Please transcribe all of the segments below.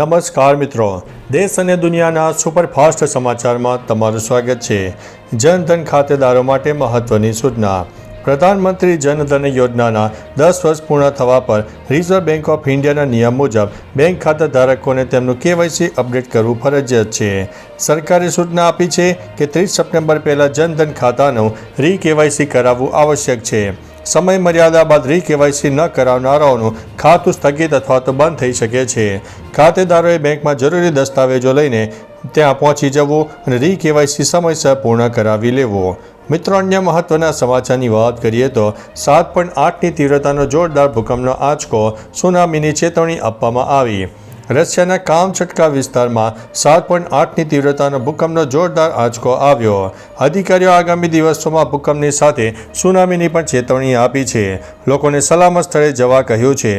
નમસ્કાર મિત્રો. દેશ અને દુનિયાના સુપરફાસ્ટ સમાચારમાં તમારું સ્વાગત છે. જનધન ખાતેદારો માટે મહત્વની સૂચના. પ્રધાનમંત્રી જનધન યોજનાના દસ વર્ષ પૂર્ણ થવા પર રિઝર્વ બેંક ઓફ ઇન્ડિયાના નિયમ મુજબ બેંક ખાતા ધારકોને તેમનું કેવાયસી અપડેટ કરવું ફરજિયાત છે. સરકારે સૂચના આપી છે કે ત્રીસ સપ્ટેમ્બર પહેલાં જનધન ખાતાનું રી કેવાયસી કરાવવું આવશ્યક છે. સમય મર્યાદા બાદ રી કેવાયસી ન કરાવનારાઓનું ખાતું સ્થગિત અથવા તો બંધ થઈ શકે છે. ખાતેદારોએ બેંકમાં જરૂરી દસ્તાવેજો લઈને ત્યાં પહોંચી જવું અને રી કેવાયસી સમયસર પૂર્ણ કરાવી લેવો. મિત્રો, અન્ય મહત્વના સમાચારની વાત કરીએ તો સાત પોઈન્ટ આઠની તીવ્રતાનો જોરદાર ભૂકંપનો આંચકો સુનામીની ચેતવણી આપવામાં આવી. રશિયાના કામછટકા વિસ્તારમાં સાત પોઈન્ટ આઠની તીવ્રતાનો ભૂકંપનો જોરદાર આંચકો આવ્યો. અધિકારીઓ આગામી દિવસોમાં ભૂકંપની સાથે સુનામીની પણ ચેતવણી આપી છે. લોકોને સલામત સ્થળે જવા કહ્યું છે.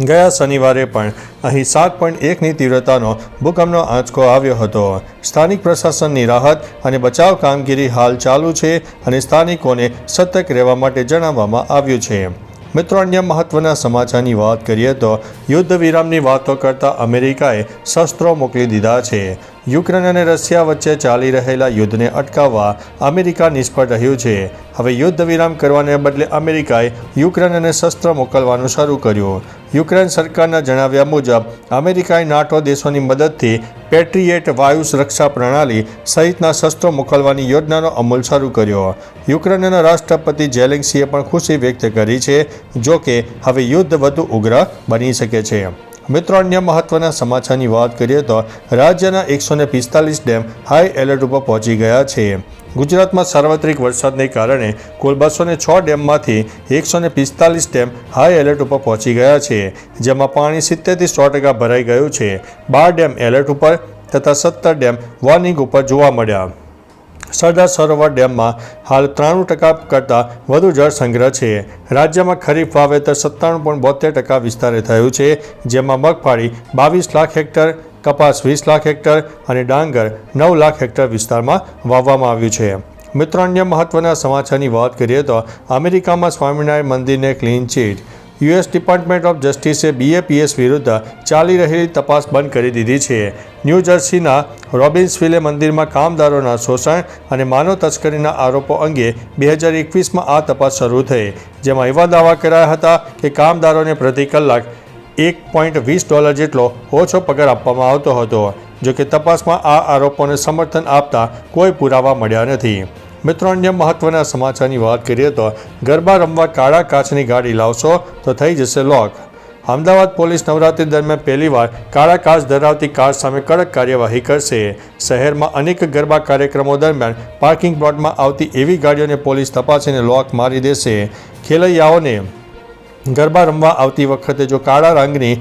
ગયા શનિવારે પણ અહીં સાત પોઈન્ટ એકની તીવ્રતાનો ભૂકંપનો આંચકો આવ્યો હતો. સ્થાનિક પ્રશાસનની રાહત અને બચાવ કામગીરી હાલ ચાલુ છે અને સ્થાનિકોને સતર્ક રહેવા માટે જણાવવામાં આવ્યું છે. મિત્રો, અન્ય મહત્વના સમાચારની વાત કરીએ તો યુદ્ધ વિરામની વાતો કરતા અમેરિકાએ શસ્ત્રો મોકલી દીધા છે. યુક્રેન અને રશિયા વચ્ચે ચાલી રહેલા યુદ્ધને અટકાવવા અમેરિકા નિષ્ફળ રહ્યું છે. હવે યુદ્ધ વિરામ કરવાને બદલે અમેરિકાએ યુક્રેન અને શસ્ત્ર મોકલવાનું શરૂ કર્યું. યુક્રેન સરકારના જણાવ્યા મુજબ, અમેરિકાએ નાટો દેશોની મદદથી પેટ્રિએટ વાયુ સુરક્ષા પ્રણાલી સહિતના શસ્ત્રો મોકલવાની યોજનાનો અમલ શરૂ કર્યો. યુક્રેનના રાષ્ટ્રપતિ જેલેન્સીએ પણ ખુશી વ્યક્ત કરી છે જોકે હવે યુદ્ધ વધુ ઉગ્ર બની શકે છે. મિત્રો, અન્ય મહત્વના સમાચારની વાત કરીએ તો રાજ્યના એકસો પિસ્તાલીસ ડેમ હાઈ એલર્ટ ઉપર પહોંચી ગયા છે. ગુજરાતમાં સાર્વત્રિક વરસાદને કારણે કુલ બસો ને છ ડેમમાંથી એકસો ને પિસ્તાલીસ ડેમ હાઈ એલર્ટ ઉપર પહોંચી ગયા છે, જેમાં પાણી સિત્તેરથી સો ટકા ભરાઈ ગયું છે. બાર ડેમ એલર્ટ ઉપર તથા સત્તર ડેમ વોર્નિંગ ઉપર જોવા મળ્યા. સરદાર સરોવર ડેમમાં હાલ ત્રાણું ટકા કરતાં વધુ જળ સંગ્રહ છે. રાજ્યમાં ખરીફ વાવેતર સત્તાણું પોઈન્ટ બોતેર ટકા વિસ્તારે થયું છે, જેમાં મગફળી બાવીસ લાખ હેક્ટર, કપાસ વીસ લાખ હેક્ટર અને ડાંગર નવ લાખ હેક્ટર વિસ્તારમાં વાવવામાં આવ્યું છે. મિત્રો, અન્ય મહત્વના સમાચારની વાત કરીએ તો અમેરિકામાં સ્વામિનારાયણ મંદિરને clean chit US department of જસ્ટિસે BAPS વિરુદ્ધ ચાલી રહેલી તપાસ બંધ કરી દીધી છે. ન્યૂ જર્સીના રોબિન્સવિલે મંદિરમાં કામદારોના શોષણ અને માનવ તસ્કરીના આરોપો અંગે બે હજાર એકવીસમાં આ તપાસ શરૂ થઈ, જેમાં એવા દાવા કરાયા હતા કે કામદારોને પ્રતિ કલાક એક પોઈન્ટ વીસ ડોલર જેટલો ઓછો પગાર આપવામાં આવતો હતો જો કે તપાસમાં આ આરોપોને સમર્થન આપતા કોઈ પુરાવા મળ્યા નથી. મિત્રો, અન્ય મહત્વના સમાચારની વાત કરીએ તો ગરબા રમવા કાળા કાચની ગાડી લાવશો તો થઈ જશે લોક. અમદાવાદ પોલીસ નવરાત્રી દરમિયાન પહેલીવાર કાળા કાચ ધરાવતી કાર સામે કડક કાર્યવાહી કરશે. શહેરમાં અનેક ગરબા કાર્યક્રમો દરમિયાન પાર્કિંગ પ્લોટમાં આવતી એવી ગાડીઓને પોલીસ તપાસીને લોક મારી દેશે. ખેલૈયાઓને ગરબા રમવા આવતી વખતે જો કાળા રંગની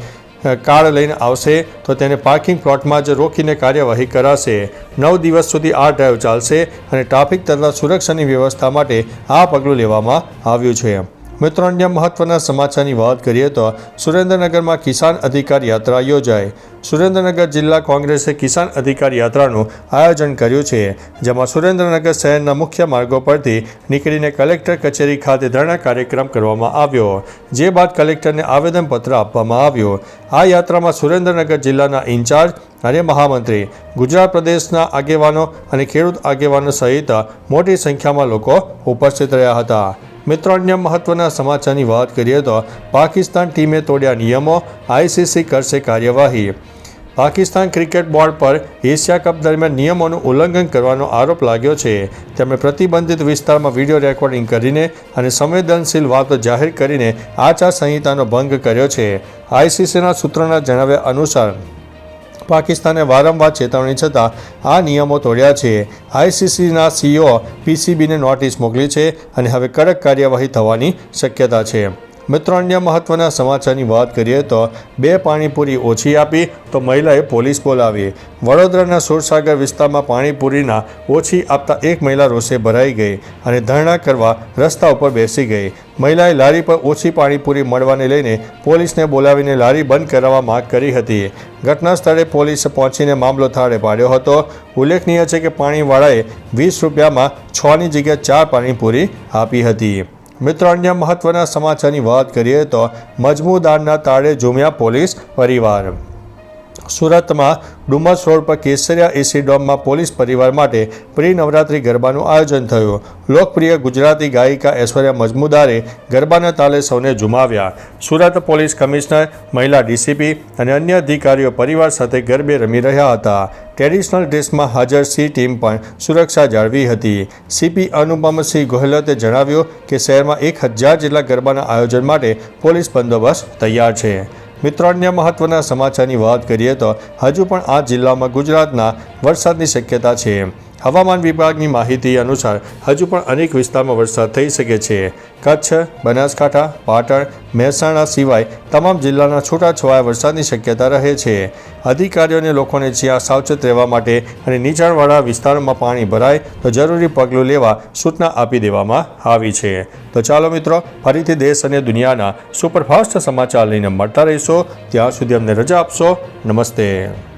કાર લઈને આવશે તો તેને પાર્કિંગ પ્લોટમાં જ રોકીને કાર્યવાહી કરાશે. નવ દિવસ સુધી આ ડ્રાઈવ ચાલશે અને ટ્રાફિક તથા સુરક્ષાની વ્યવસ્થા માટે આ પગલું લેવામાં આવ્યું છે. મિત્રો, અન્ય મહત્વના સમાચારની વાત કરીએ તો સુરેન્દ્રનગરમાં કિસાન અધિકાર યાત્રા યોજાઈ. સુરેન્દ્રનગર જિલ્લા કોંગ્રેસે કિસાન અધિકાર યાત્રાનું આયોજન કર્યું છે, જેમાં સુરેન્દ્રનગર શહેરના મુખ્ય માર્ગો પરથી નીકળીને કલેક્ટર કચેરી ખાતે ધરણા કાર્યક્રમ કરવામાં આવ્યો, જે બાદ કલેક્ટરને આવેદનપત્ર આપવામાં આવ્યું. આ યાત્રામાં સુરેન્દ્રનગર જિલ્લાના ઇન્ચાર્જ, અને મહામંત્રી, ગુજરાત પ્રદેશના આગેવાનો અને ખેડૂત આગેવાનો સહિત મોટી સંખ્યામાં લોકો ઉપસ્થિત રહ્યા હતા. મિત્રો અન્ય મહત્વના સમાચારની વાત કરીએ તો પાકિસ્તાન ટીમે તોડ્યા નિયમો, આઈસીસી કરશે કાર્યવાહી. પાકિસ્તાન ક્રિકેટ બોર્ડ પર એશિયા કપ દરમિયાન નિયમોનું ઉલ્લંઘન કરવાનો આરોપ લાગ્યો છે. તેમણે પ્રતિબંધિત વિસ્તારમાં વીડિયો રેકોર્ડિંગ કરીને અને સંવેદનશીલ વાતો જાહેર કરીને આચારસંહિતાનો ભંગ કર્યો છે. આઈસીસીના સૂત્રોના જણાવ્યા અનુસાર પાકિસ્તાને વારંવાર ચેતવણી છતાં આ નિયમો તોડ્યા છે. આઈસીસીના સીઓ પીસીબીને નોટિસ મોકલી છે અને હવે કડક કાર્યવાહી થવાની શક્યતા છે. મિત્રો, અન્ય મહત્વના સમાચારની વાત કરીએ તો બે પાણીપુરી ઓછી આપી તો મહિલાએ પોલીસ બોલાવી. વડોદરાના સુરસાગર વિસ્તારમાં પાણીપુરીના ઓછી આપતા એક મહિલા રોષે ભરાઈ ગઈ અને ધરણા કરવા રસ્તા ઉપર બેસી ગઈ. મહિલાએ લારી પર ઓછી પાણીપુરી મળવાને લઈને પોલીસને બોલાવીને લારી બંધ કરાવવા માંગ કરી હતી. ઘટના સ્થળે પોલીસે પહોંચીને મામલો થાળે પાડ્યો હતો. ઉલ્લેખનીય છે કે પાણીવાળાએ વીસ રૂપિયામાં છની જગ્યાએ ચાર પાણીપુરી આપી હતી. મિત્રો અન્ય મહત્વના સમાચારની વાત કરીએ તો મજમુદારના તાળે ઝૂમ્યા પોલીસ પરિવાર. સુરતમાં ડુમસ રોડ પર કેસરિયા એસી ડોમમાં પોલીસ પરિવાર માટે પ્રી નવરાત્રી ગરબાનું આયોજન થયું. લોકપ્રિય ગુજરાતી ગાયિકા ઐશ્વર્યા મજમુદારે ગરબાના તાલે સૌને ઝુમાવ્યા. સુરત પોલીસ કમિશનર, મહિલા ડીસીપી અને અન્ય અધિકારીઓ પરિવાર સાથે ગરબે રમી રહ્યા હતા. ટ્રેડિશનલ ડ્રેસમાં હાજર સી ટીમ પણ સુરક્ષા જાળવી હતી. સીપી અનુપમસિંહ ગોહલતે જણાવ્યું કે શહેરમાં એક હજાર જેટલા ગરબાના આયોજન માટે પોલીસ બંદોબસ્ત તૈયાર છે. મિત્રો અન્ય મહત્વના સમાચારની વાત કરીએ તો હજુ પણ આ જિલ્લામાં ગુજરાતના વરસાદની શક્યતા છે. હવામાન વિભાગની માહિતી અનુસાર હજુ પણ અનેક વિસ્તારમાં વરસાદ થઈ શકે છે. કચ્છ, બનાસકાંઠા, પાટણ, મહેસાણા સિવાય તમામ જિલ્લાના છૂટાછવાયા વરસાદની શક્યતા રહે છે. અધિકારીઓને લોકોને જ્યાં સાવચેત રહેવા માટે અને નીચાણવાળા વિસ્તારોમાં પાણી ભરાય તો જરૂરી પગલું લેવા સૂચના આપી દેવામાં આવી છે. તો ચાલો મિત્રો, ફરીથી દેશ અને દુનિયાના સુપરફાસ્ટ સમાચાર લઈને મળતા રહીશો. ત્યાં સુધી અમને રજા આપશો. નમસ્તે.